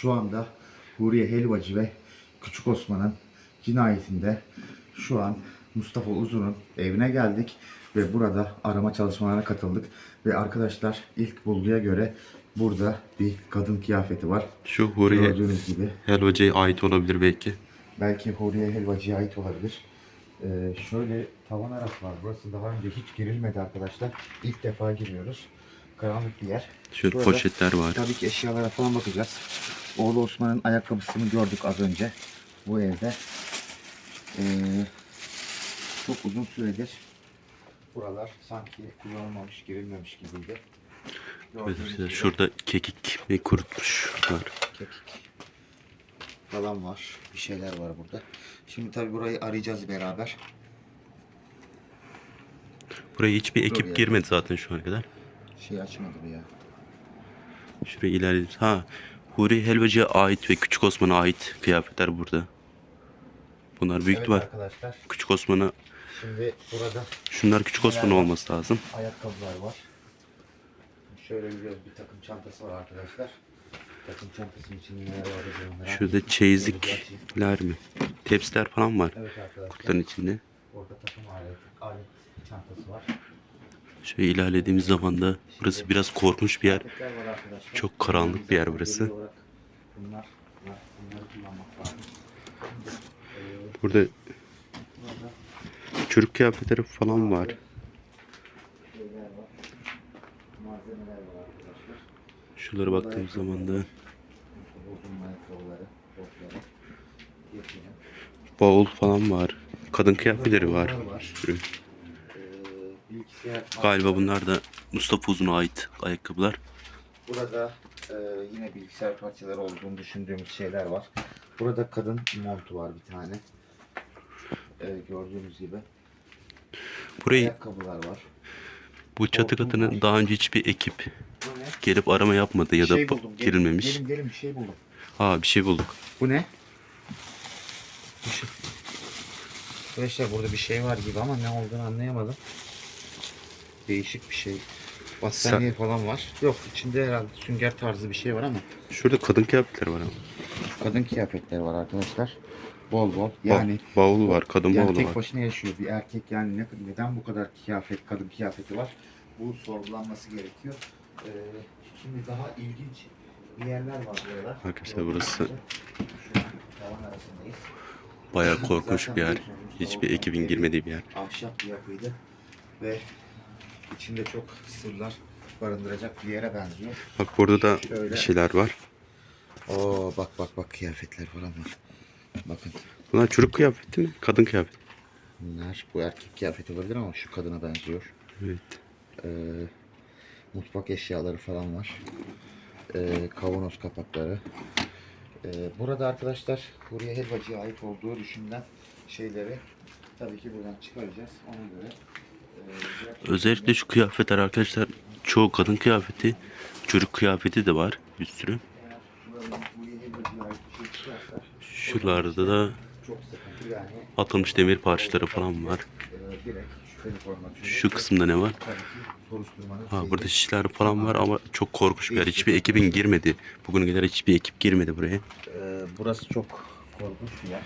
Şu anda Huriye Helvacı ve Küçük Osman'ın cinayetinde şu an Mustafa Uzun'un evine geldik ve burada arama çalışmalarına katıldık. Ve arkadaşlar ilk bulguya göre burada bir kadın kıyafeti var. Şu Huriye Gördüğünüz gibi. Helvacı'ya ait olabilir belki. Belki Huriye Helvacı'ya ait olabilir. Ee, şöyle tavan arası var. Burası daha önce hiç girilmedi arkadaşlar. İlk defa giriyoruz. Karanlık bir yer. Şöyle Burada poşetler var. Tabii ki eşyalara falan bakacağız. Oğlu Osman'ın ayakkabısını gördük az önce. Bu evde. Ee, çok uzun süredir buralar sanki kullanılmamış, girilmemiş gibiydi. Gördüğünüz gibi Şurada kekik ve kurutmuşlar. kekik falan var. Bir şeyler var burada. Şimdi tabii burayı arayacağız beraber. Buraya hiçbir Dur ekip ya. girmedi zaten şu ana kadar. Şey açmadı bu ya. Şuraya ilerledik. Ha, Huriye Helvacı'ya ait ve Küçük Osman'a ait kıyafetler burada. Bunlar büyük evet ihtimal arkadaşlar. Küçük Osman'a, Şimdi burada şunlar Küçük Osman olması lazım. ayakkabılar var. Şöyle biliyoruz bir takım çantası var arkadaşlar. Takım çantasının içinde neler var. Şurada çeyizlikler mi? Tepsiler falan var Evet arkadaşlar. kutuların içinde. Orada takım alet, alet çantası var. Şöyle ilerlediğimiz zaman da burası biraz korkunç bir yer. Çok karanlık bir yer burası. Burada çocuk kıyafetleri falan var. Şuralara baktığımız zaman da bavul falan var. Kadın kıyafetleri var. Bir. Galiba bunlar da Mustafa Uzun'a ait ayakkabılar. Burada e, yine bilgisayar parçaları olduğunu düşündüğümüz şeyler var. Burada kadın montu var bir tane. E, gördüğünüz gibi. Burayı Ayakkabılar var. bu çatı katını daha önce hiçbir ekip Bu ne? gelip arama yapmadı ya Bir da şey buldum. Gelin, girilmemiş. Gelin gelin bir şey buldum. Aa bir şey bulduk. Bu ne? Bir şey. Arkadaşlar burada bir şey var gibi ama ne olduğunu anlayamadım. Değişik bir şey. Battaniye falan var. Yok içinde herhalde sünger tarzı bir şey var ama. Şurada kadın kıyafetleri var ama. Kadın kıyafetleri var arkadaşlar. Bol bol. Ba- Yani bavul var, kadın yani bavulu tek var. başına yaşıyor bir erkek yani ne, neden bu kadar kıyafet kadın kıyafeti var? Bu sorgulanması gerekiyor. Ee, şimdi daha ilginç yerler var burada. Arkadaşlar burası. Bayağı korkunç bir yer. Hiçbir ekibin girmediği bir yer. Ahşap bir yapıydı ve içinde çok sırlar barındıracak bir yere benziyor. Bak burada da Şöyle. bir şeyler var. Oo bak bak bak kıyafetler falan var. Bakın Bunlar çocuk kıyafeti mi? Kadın kıyafeti. bunlar bu erkek kıyafeti olabilir ama şu kadına benziyor. Evet. Ee, mutfak eşyaları falan var. Ee, kavanoz kapakları. Ee, burada arkadaşlar Huriye Helvacı'ya ait olduğu düşünülen şeyleri tabii ki buradan çıkaracağız. Ona göre Özellikle şu kıyafetler arkadaşlar çoğu kadın kıyafeti, çocuk kıyafeti de var bir sürü. Şuralarda da atılmış demir parçaları falan var. Şu kısımda ne var? Ha burada şişler falan var ama çok korkunç bir yer. Hiçbir ekibin girmedi. Bugüne kadar hiçbir ekip girmedi buraya. Ee, burası çok korkunç bir yer.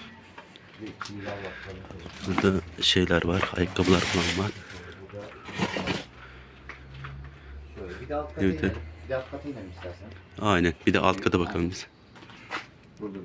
Burada şeyler var, ayakkabılar falan var. Şöyle bir de alt kata Evet, inelim. evet. Bir de alt kata inelim istersen. Aynen. Bir de alt kata bakalım biz. Burada